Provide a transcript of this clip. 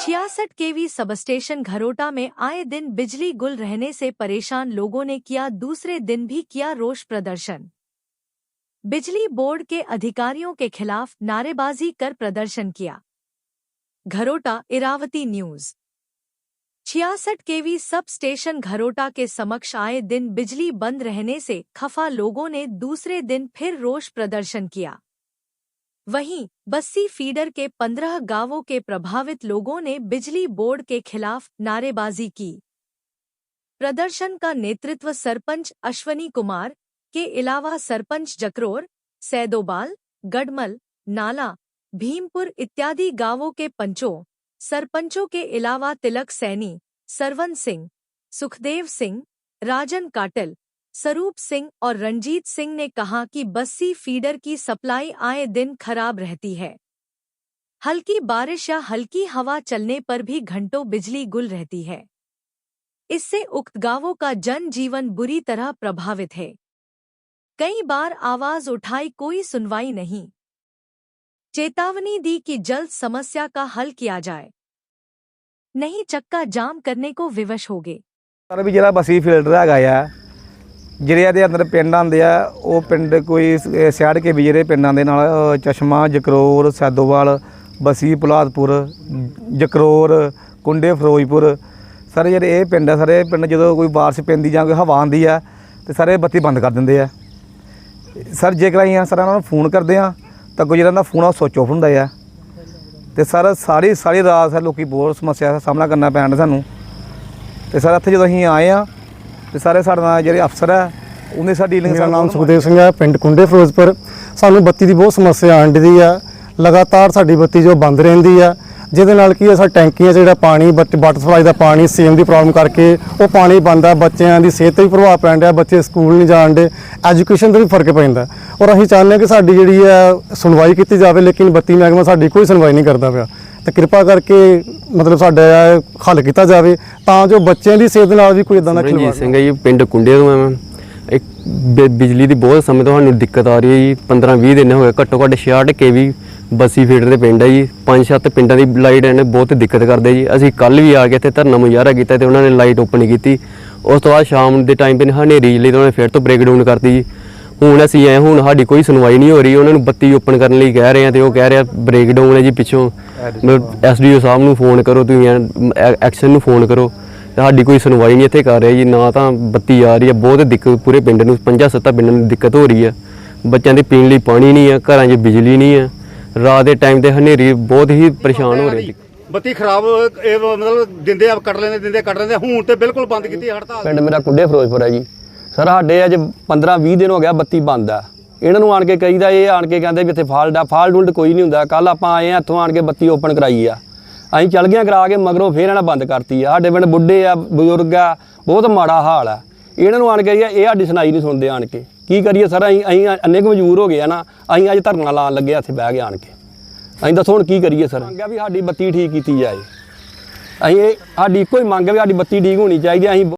छियासठ KV sub station Gharota में आए दिन बिजली गुल रहने से परेशान लोगों ने किया दूसरे दिन भी किया रोष प्रदर्शन। बिजली बोर्ड के अधिकारियों के खिलाफ नारेबाजी कर प्रदर्शन किया। घरोटा, इरावती न्यूज़। छियासठ केवी सब स्टेशन घरोटा के समक्ष आए दिन बिजली बंद रहने से खफा लोगों ने दूसरे दिन फिर रोष प्रदर्शन किया। वहीं, बस्सी फीडर के पंद्रह गाँवों के प्रभावित लोगों ने बिजली बोर्ड के खिलाफ नारेबाजी की। प्रदर्शन का नेतृत्व सरपंच अश्वनी कुमार, के अलावा सरपंच जकरोर, सैदोबाल गडमल नाला, भीमपुर इत्यादि गाँवों के पंचों सरपंचों के अलावा तिलक सैनी सरवन सिंह, सुखदेव सिंह, राजन काटल स्वरूप सिंह और रंजीत सिंह ने कहा कि बस्सी फीडर की सप्लाई आए दिन खराब रहती है। हल्की बारिश या हल्की हवा चलने पर भी घंटों बिजली गुल रहती है। इससे उक्त गाँवों का जनजीवन बुरी तरह प्रभावित है। कई बार आवाज़ उठाई कोई सुनवाई नहीं। चेतावनी दी कि जल्द समस्या का हल किया जाए नहीं चक्का जाम करने को विवश हो गए ਸਰ ਵੀ ਜਿਹੜਾ ਬਸੀ ਫਿਲਟਰ ਹੈਗਾ ਆ ਜਿਹੜੇ ਇਹਦੇ ਅੰਦਰ ਪਿੰਡ ਆਉਂਦੇ ਆ ਉਹ ਪਿੰਡ ਕੋਈ ਸ- ਅਹ ਸਿਆੜ ਕੇ ਵੀ ਜਿਹੜੇ ਪਿੰਡਾਂ ਦੇ ਨਾਲ ਅਹ ਚਸ਼ਮਾ ਜਕਰੋਰ ਸੈਦੋਵਾਲ ਬਸੀ ਪੁਲਾਦਪੁਰ ਜਕਰੋਰ ਕੁੰਡੇ ਫਿਰੋਜ਼ਪੁਰ ਸਾਰੇ ਜਿਹੜੇ ਇਹ ਪਿੰਡ ਆ ਸਾਰੇ ਪਿੰਡ ਜਦੋਂ ਕੋਈ ਬਾਰਿਸ਼ ਪੈਂਦੀ ਜਾਂ ਕੋਈ ਹਵਾ ਆਉਂਦੀ ਆ ਤੇ ਸਾਰੇ ਬੱਤੀ ਬੰਦ ਕਰ ਦਿੰਦੇ ਆ ਸਰ ਜੇਕਰ ਅਸੀਂ ਸਰ ਇਹਨਾਂ ਨੂੰ ਫੋਨ ਕਰਦੇ ਆ ਤਾਂ ਜਿਹੜਾ ਦਾ ਫੋਨ ਆ ਸੁੱਚ ਆਫ ਹੁੰਦਾ ਆ। ਤੇ ਸਰ ਸਾਰੀ ਸਾਰੀ ਰਾਤ ਸਰ ਲੋਕੀ ਬਹੁਤ ਸਮੱਸਿਆ ਦਾ ਸਾਹਮਣਾ ਕਰਨਾ ਪੈਣ ਸਾਨੂੰ। ਤੇ ਸਰ ਇੱਥੇ ਜਦੋਂ ਅਸੀਂ ਆਏ ਆ ਤੇ ਸਾਰੇ ਸਾਡੇ ਨਾਲ ਜਿਹੜੇ ਅਫਸਰ ਆ ਉਹਨੇ ਸਾਡੀ ਡੀਲਿੰਗ ਮੇਰਾ ਨਾਮ ਸੁਖਦੇਵ ਸਿੰਘ ਹੈ ਪਿੰਡ ਕੁੰਡੇ ਫਿਰੋਜ਼ਪੁਰ। ਸਾਨੂੰ ਬੱਤੀ ਦੀ ਬਹੁਤ ਸਮੱਸਿਆ ਆਂਦੀ ਆ। ਲਗਾਤਾਰ ਸਾਡੀ ਬੱਤੀ ਜੋ ਬੰਦ ਰਹਿੰਦੀ ਆ ਜਿਹਦੇ ਨਾਲ ਕੀ ਹੈ ਸਾ ਟੈਂਕੀਆਂ 'ਚ ਜਿਹੜਾ ਪਾਣੀ ਵਾਟਰ ਸਪਲਾਈ ਦਾ ਪਾਣੀ ਸੇਮ ਦੀ ਪ੍ਰੋਬਲਮ ਕਰਕੇ ਉਹ ਪਾਣੀ ਬੰਦ ਬੱਚਿਆਂ ਦੀ ਸਿਹਤ ਤੇ ਵੀ ਪ੍ਰਭਾਵ ਪੈਣ ਡਿਆ ਬੱਚੇ ਸਕੂਲ ਨਹੀਂ ਜਾਣ ਦੇ ਐਜੂਕੇਸ਼ਨ ਤੇ ਵੀ ਫ਼ਰਕ ਪੈਂਦਾ। ਔਰ ਅਸੀਂ ਚਾਹੁੰਦੇ ਹਾਂ ਕਿ ਸਾਡੀ ਜਿਹੜੀ ਆ ਸੁਣਵਾਈ ਕੀਤੀ ਜਾਵੇ ਲੇਕਿਨ ਬੱਤੀ ਮਹਿਕਮਾ ਸਾਡੀ ਕੋਈ ਸੁਣਵਾਈ ਨਹੀਂ ਕਰਦਾ ਪਿਆ। ਤੇ ਕਿਰਪਾ ਕਰਕੇ ਮਤਲਬ ਸਾਡਾ ਹੱਲ ਕੀਤਾ ਜਾਵੇ ਤਾਂ ਜੋ ਬੱਚਿਆਂ ਦੀ ਸਿਹਤ ਨਾਲ ਵੀ ਕੋਈ ਇਦਾਂ ਦਾ ਖਿਲਵਾੜ ਸਿੰਘ ਹੈ ਜੀ ਪਿੰਡ ਕੁੰਡੇ ਤੋਂ ਮੈਂ। ਇੱਕ ਬਿਜਲੀ ਦੀ ਬਹੁਤ ਸਮੇਂ ਤੋਂ ਸਾਨੂੰ ਦਿੱਕਤ ਆ ਰਹੀ ਹੈ ਜੀ 15 20 ਦਿਨ ਹੋ ਗਏ ਘੱਟੋ ਘੱਟ 66 ਕੇਵੀ ਬੱਸੀ ਫੀਡਰ ਦੇ ਪਿੰਡ ਹੈ ਜੀ। ਪੰਜ ਸੱਤ ਪਿੰਡਾਂ ਦੀ ਲਾਈਟ ਇਹਨੇ ਬਹੁਤ ਦਿੱਕਤ ਕਰਦੇ ਜੀ। ਅਸੀਂ ਕੱਲ ਵੀ ਆ ਕੇ ਇੱਥੇ ਧਰਨਾ ਮੁਜ਼ਾਹਰਾ ਕੀਤਾ ਤੇ ਉਹਨਾਂ ਨੇ ਲਾਈਟ ਓਪਨ ਕੀਤੀ। ਉਸ ਤੋਂ ਬਾਅਦ ਸ਼ਾਮ ਦੇ ਟਾਈਮ ਤੇ ਹਨੇਰੀ ਲਈ, ਉਹਨਾਂ ਨੇ ਫਿਰ ਤੋਂ ਬ੍ਰੇਕਡਾਊਨ ਕਰਤੀ ਜੀ। ਹੁਣ ਅਸੀਂ ਐ, ਹੁਣ ਸਾਡੀ ਕੋਈ ਸੁਣਵਾਈ ਨਹੀਂ ਹੋ ਰਹੀ। ਉਹਨਾਂ ਨੂੰ ਬੱਤੀ ਓਪਨ ਕਰਨ ਲਈ ਕਹਿ ਰਹੇ ਆ ਤੇ ਉਹ ਕਹਿ ਰਿਹਾ ਬ੍ਰੇਕਡਾਊਨ ਹੈ ਜੀ ਪਿੱਛੋਂ। ਐਸਡੀਓ ਸਾਹਿਬ ਨੂੰ ਫੋਨ ਕਰੋ, ਤੁਸੀਂ ਐਕਸ਼ਨ ਨੂੰ ਫੋਨ ਕਰੋ। ਸਾਡੀ ਕੋਈ ਸੁਣਵਾਈ ਨਹੀਂ ਇੱਥੇ ਕਰ ਰਿਹਾ ਜੀ। ਨਾ ਤਾਂ ਬੱਤੀ ਆ ਰਹੀ ਹੈ, ਬਹੁਤ ਦਿੱਕਤ ਪੂਰੇ ਪਿੰਡ ਨੂੰ, ਪੰਜਾਂ ਸੱਤਾਂ ਪਿੰਡਾਂ ਨੂੰ ਦਿੱਕਤ ਹੋ ਰਹੀ ਹੈ। ਬੱਚਿਆਂ ਦੇ ਪੀਣ ਲਈ ਪਾਣੀ ਨਹੀਂ ਹੈ, ਘਰਾਂ 'ਚ ਬਿਜਲੀ ਨਹੀਂ ਹੈ। ਰਾਤ ਦੇ ਟਾਈਮ ਤੇ ਹਨੇਰੀ ਬਹੁਤ ਹੀ ਪਰੇਸ਼ਾਨ ਹੋ ਰਹੇ ਜੀ ਬੱਤੀ ਖਰਾਬ ਇਹ ਮਤਲਬ ਦਿੰਦੇ ਆ ਕੱਟ ਲੈਂਦੇ ਦਿੰਦੇ ਕੱਟ ਲੈਂਦੇ ਹੁਣ ਤੇ ਬਿਲਕੁਲ ਬੰਦ ਕੀਤੀ ਹੜਤਾਲ। ਪਿੰਡ ਮੇਰਾ ਕੁੰਡੇ ਫਿਰੋਜ਼ਪੁਰ ਹੈ ਜੀ। ਸਰ ਸਾਡੇ ਅੱਜ 15 20 ਦਿਨ ਹੋ ਗਿਆ ਬੱਤੀ ਬੰਦ ਆ। ਇਹਨਾਂ ਨੂੰ ਆਣ ਕੇ ਕਹੀਦਾ ਇਹ ਆਣ ਕੇ ਕਹਿੰਦੇ ਵੀ ਇੱਥੇ ਫਾਲਟ ਆ ਫਾਲਟ ਉਲਟ ਕੋਈ ਨਹੀਂ ਹੁੰਦਾ। ਕੱਲ ਆਪਾਂ ਆਏ ਆ ਇੱਥੋਂ ਆਣ ਕੇ ਬੱਤੀ ਓਪਨ ਕਰਾਈ ਆ। ਅਸੀਂ ਚੱਲ ਗਏ ਕਰਾ ਕੇ ਮਗਰੋਂ ਫੇਰ ਇਹਨਾਂ ਬੰਦ ਕਰਤੀ ਆ। ਸਾਡੇ ਪਿੰਡ ਬੁੱਢੇ ਆ ਬਜ਼ੁਰਗ ਆ ਬਹੁਤ ਮਾੜਾ ਹਾਲ ਆ। ਇਹਨਾਂ ਨੂੰ ਆਣ ਕੇ ਇਹ ਸਾਡੀ ਸੁਣਾਈ ਨਹੀਂ ਸੁਣਦੇ ਆਣ ਕੇ। ਕੀ ਕਰੀਏ ਸਰ? ਅਸੀਂ ਅਸੀਂ ਅੰਨੇ ਕੁ ਮਜਬੂਰ ਹੋ ਗਏ ਆ ਨਾ ਅਸੀਂ ਅੱਜ ਧਰਨਾ ਲਾਉਣ ਲੱਗੇ ਆ ਇੱਥੇ ਬਹਿ ਕੇ ਆਣ ਕੇ। ਅਸੀਂ ਦੱਸੋ ਹੁਣ ਕੀ ਕਰੀਏ ਸਰ? ਮੰਗਿਆ ਵੀ ਸਾਡੀ ਬੱਤੀ ਠੀਕ ਕੀਤੀ ਜਾਏ। ਅਸੀਂ ਇਹ ਸਾਡੀ ਇੱਕੋ ਹੀ ਮੰਗ ਹੈ ਵੀ ਸਾਡੀ ਬੱਤੀ ਠੀਕ ਹੋਣੀ ਚਾਹੀਦੀ ਹੈ ਅਸੀਂ